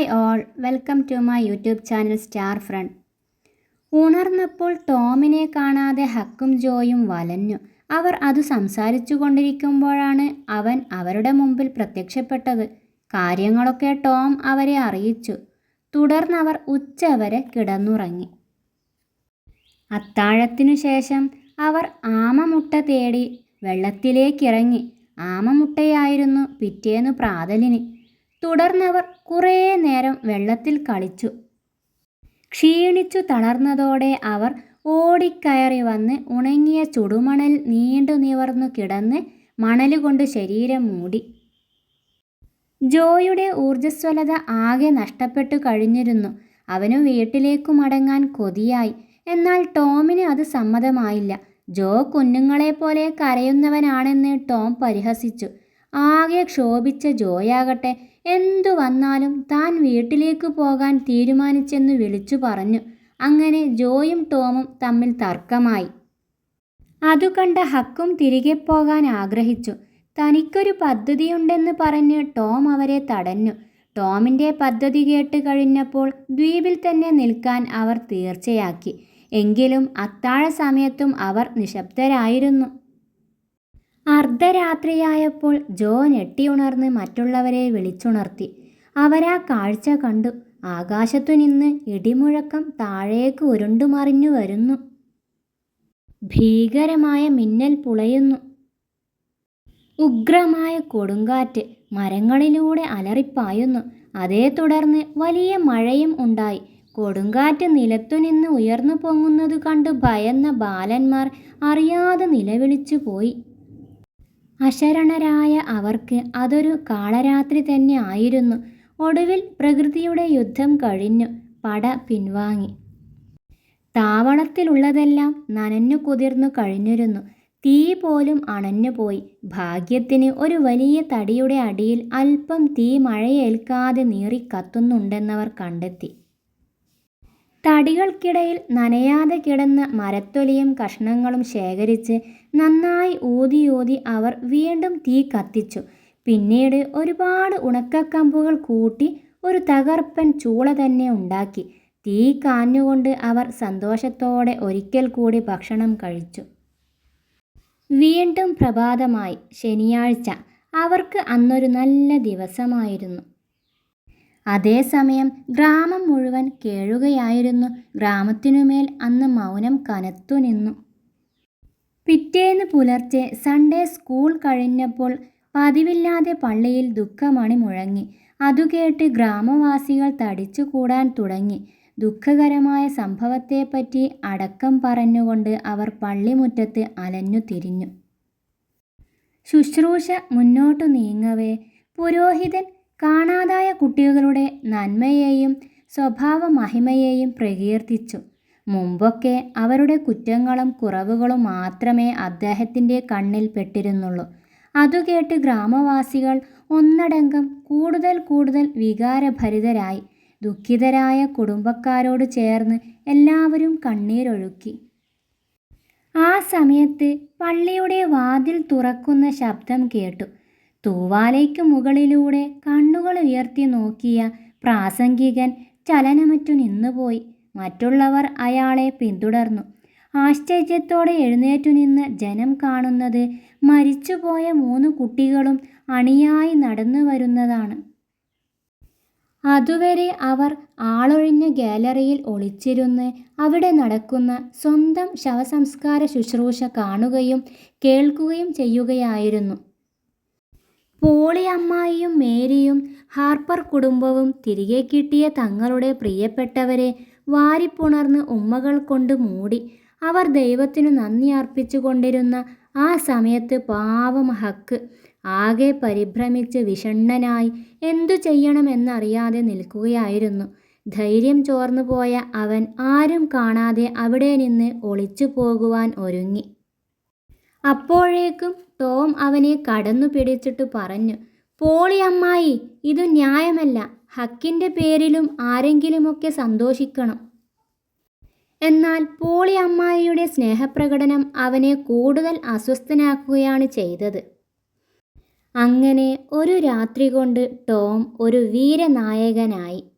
Hi all welcome to my YouTube channel star friend ഉണർന്നപ്പോൾ ടോമിനെ കാണാതെ ഹക്കും ജോയും വലഞ്ഞു. അവർ അത് സംസാരിച്ചു കൊണ്ടിരിക്കുമ്പോഴാണ് അവൻ അവരുടെ മുമ്പിൽ പ്രത്യക്ഷപ്പെട്ടത്. കാര്യങ്ങളൊക്കെ ടോം അവരെ അറിയിച്ചു. തുടർന്നവർ ഉച്ചവരെ കിടന്നുറങ്ങി. അത്താഴത്തിനു ശേഷം അവർ ആമമുട്ട തേടി വെള്ളത്തിലേക്കിറങ്ങി. ആമമുട്ടയായിരുന്നു പിറ്റേന്ന് പ്രാതലിന്. തുടർന്നവർ കുറേ നേരം വെള്ളത്തിൽ കളിച്ചു. ക്ഷീണിച്ചു തളർന്നതോടെ അവർ ഓടിക്കയറി വന്ന് ഉണങ്ങിയ ചുടുമണൽ നീണ്ടു നിവർന്നു കിടന്ന് മണലുകൊണ്ട് ശരീരം മൂടി. ജോയുടെ ഊർജസ്വലത ആകെ നഷ്ടപ്പെട്ടു കഴിഞ്ഞിരുന്നു. അവനു വീട്ടിലേക്കു മടങ്ങാൻ കൊതിയായി. എന്നാൽ ടോമിന് അത് സമ്മതമായില്ല. ജോ കുഞ്ഞുങ്ങളെപ്പോലെ കരയുന്നവനാണെന്ന് ടോം പരിഹസിച്ചു. ആകെ ക്ഷോഭിച്ച ജോയാകട്ടെ എന്തു വന്നാലും താൻ വീട്ടിലേക്ക് പോകാൻ തീരുമാനിച്ചെന്ന് വിളിച്ചു പറഞ്ഞു. അങ്ങനെ ജോയും ടോമും തമ്മിൽ തർക്കമായി. അതു കണ്ട ഹക്കും തിരികെ പോകാൻ ആഗ്രഹിച്ചു. തനിക്കൊരു പദ്ധതിയുണ്ടെന്ന് പറഞ്ഞ് ടോം അവരെ തടഞ്ഞു. ടോമിന്റെ പദ്ധതി കേട്ട് കഴിഞ്ഞപ്പോൾ ദ്വീപിൽ തന്നെ നിൽക്കാൻ അവർ തീർച്ചയാക്കി. എങ്കിലും അത്താഴ സമയത്തും അവർ നിശബ്ദരായിരുന്നു. അർദ്ധരാത്രിയായപ്പോൾ ജോ ഞെട്ടിയുണർന്ന് മറ്റുള്ളവരെ വിളിച്ചുണർത്തി. അവരാ കാഴ്ച കണ്ടു. ആകാശത്തു നിന്ന് ഇടിമുഴക്കം താഴേക്ക് ഉരുണ്ടുമറിഞ്ഞു വരുന്നു. ഭീകരമായ മിന്നൽ പുളയുന്നു. ഉഗ്രമായ കൊടുങ്കാറ്റ് മരങ്ങളിലൂടെ അലറിപ്പായുന്നു. അതേ തുടർന്ന് വലിയ മഴയും ഉണ്ടായി. കൊടുങ്കാറ്റ് നിലത്തുനിന്ന് ഉയർന്നു പൊങ്ങുന്നത് കണ്ട് ഭയന്ന ബാലന്മാർ അറിയാതെ നിലവിളിച്ചു പോയി. അശരണരായ അവർക്ക് അതൊരു കാളരാത്രി തന്നെ ആയിരുന്നു. ഒടുവിൽ പ്രകൃതിയുടെ യുദ്ധം കഴിഞ്ഞു. പട പിൻവാങ്ങി. താവളത്തിലുള്ളതെല്ലാം നനഞ്ഞു കുതിർന്നു കഴിഞ്ഞിരുന്നു. തീ പോലും അണഞ്ഞുപോയി ഭാഗ്യത്തിന് ഒരു വലിയ തടിയുടെ അടിയിൽ അല്പം തീ മഴയേൽക്കാതെ നീറിക്കത്തുന്നുണ്ടെന്നവർ കണ്ടെത്തി. തടികൾക്കിടയിൽ നനയാതെ കിടന്ന മരത്തൊലിയും കഷ്ണങ്ങളും ശേഖരിച്ച് നന്നായി ഊതിയൂതി അവർ വീണ്ടും തീ കത്തിച്ചു. പിന്നീട് ഒരുപാട് ഉണക്കക്കമ്പുകൾ കൂട്ടി ഒരു തകർപ്പൻ ചൂള തന്നെ ഉണ്ടാക്കി. തീ കാഞ്ഞുകൊണ്ട് അവർ സന്തോഷത്തോടെ ഒരിക്കൽ കൂടി ഭക്ഷണം കഴിച്ചു. വീണ്ടും പ്രഭാതമായി ശനിയാഴ്ച. അവർക്ക് അന്നൊരു നല്ല ദിവസമായിരുന്നു. അതേസമയം ഗ്രാമം മുഴുവൻ കേഴുകയായിരുന്നു. ഗ്രാമത്തിനുമേൽ അന്ന് മൗനം കനത്തു നിന്നു. പിറ്റേന്ന് പുലർച്ചെ സൺഡേ സ്കൂൾ കഴിഞ്ഞപ്പോൾ പതിവില്ലാതെ പള്ളിയിൽ ദുഃഖമണി മുഴങ്ങി. അതുകേട്ട് ഗ്രാമവാസികൾ തടിച്ചുകൂടാൻ തുടങ്ങി. ദുഃഖകരമായ സംഭവത്തെപ്പറ്റി അടക്കം പറഞ്ഞുകൊണ്ട് അവർ പള്ളിമുറ്റത്ത് അലഞ്ഞു തിരിഞ്ഞു. ശുശ്രൂഷ മുന്നോട്ടു നീങ്ങവേ പുരോഹിതൻ കാണാതായ കുട്ടികളുടെ നന്മയെയും സ്വഭാവ മഹിമയെയും പ്രകീർത്തിച്ചു. മുമ്പൊക്കെ അവരുടെ കുറ്റങ്ങളും കുറവുകളും മാത്രമേ അദ്ദേഹത്തിന്റെ കണ്ണിൽ പെട്ടിരുന്നുള്ളൂ. അതുകേട്ട് ഗ്രാമവാസികൾ ഒന്നടങ്കം കൂടുതൽ കൂടുതൽ വികാരഭരിതരായി ദുഃഖിതരായ കുടുംബക്കാരോട് ചേർന്ന് എല്ലാവരും കണ്ണീരൊഴുക്കി. ആ സമയത്ത് പള്ളിയുടെ വാതിൽ തുറക്കുന്ന ശബ്ദം കേട്ടു. തൂവാലയ്ക്ക് മുകളിലൂടെ കണ്ണുകൾ ഉയർത്തി നോക്കിയ പ്രാസംഗികൻ ചലനമറ്റു നിന്നുപോയി. മറ്റുള്ളവർ അയാളെ പിന്തുടർന്നു. ആശ്ചര്യത്തോടെ എഴുന്നേറ്റു നിന്ന് ജനം കാണുന്നത് മരിച്ചുപോയ മൂന്ന് കുട്ടികളും അണിയായി നടന്നു വരുന്നതാണ്. അതുവരെ അവർ ആളൊഴിഞ്ഞ ഗാലറിയിൽ ഒളിച്ചിരുന്ന് അവിടെ നടക്കുന്ന സ്വന്തം ശവസംസ്കാര ശുശ്രൂഷ കാണുകയും കേൾക്കുകയും ചെയ്യുകയായിരുന്നു. പോളി അമ്മായിയും മേരിയും ഹാർപ്പർ കുടുംബവും തിരികെ കിട്ടിയ തങ്ങളുടെ പ്രിയപ്പെട്ടവരെ വാരിപ്പുണർന്ന് ഉമ്മകൾ കൊണ്ട് മൂടി അവർ ദൈവത്തിനു നന്ദി അർപ്പിച്ചു കൊണ്ടിരുന്ന ആ സമയത്ത് പാവം ഹക്ക് ആകെ പരിഭ്രമിച്ച് വിഷണ്ണനായി എന്തു ചെയ്യണമെന്നറിയാതെ നിൽക്കുകയായിരുന്നു. ധൈര്യം ചോർന്നു പോയ അവൻ ആരും കാണാതെ അവിടെ നിന്ന് ഒളിച്ചു പോകുവാൻ ഒരുങ്ങി. അപ്പോഴേക്കും ടോം അവനെ കടന്നു പിടിച്ചിട്ട് പറഞ്ഞു പോളി അമ്മായി ഇത് ന്യായമല്ല. ഹക്കിന്റെ പേരിലും ആരെങ്കിലുമൊക്കെ സന്തോഷിക്കണം. എന്നാൽ പോളി അമ്മായിയുടെ സ്നേഹപ്രകടനം അവനെ കൂടുതൽ അസ്വസ്ഥനാക്കുകയാണ് ചെയ്തത്. അങ്ങനെ ഒരു രാത്രി കൊണ്ട് ടോം ഒരു വീരനായകനായി.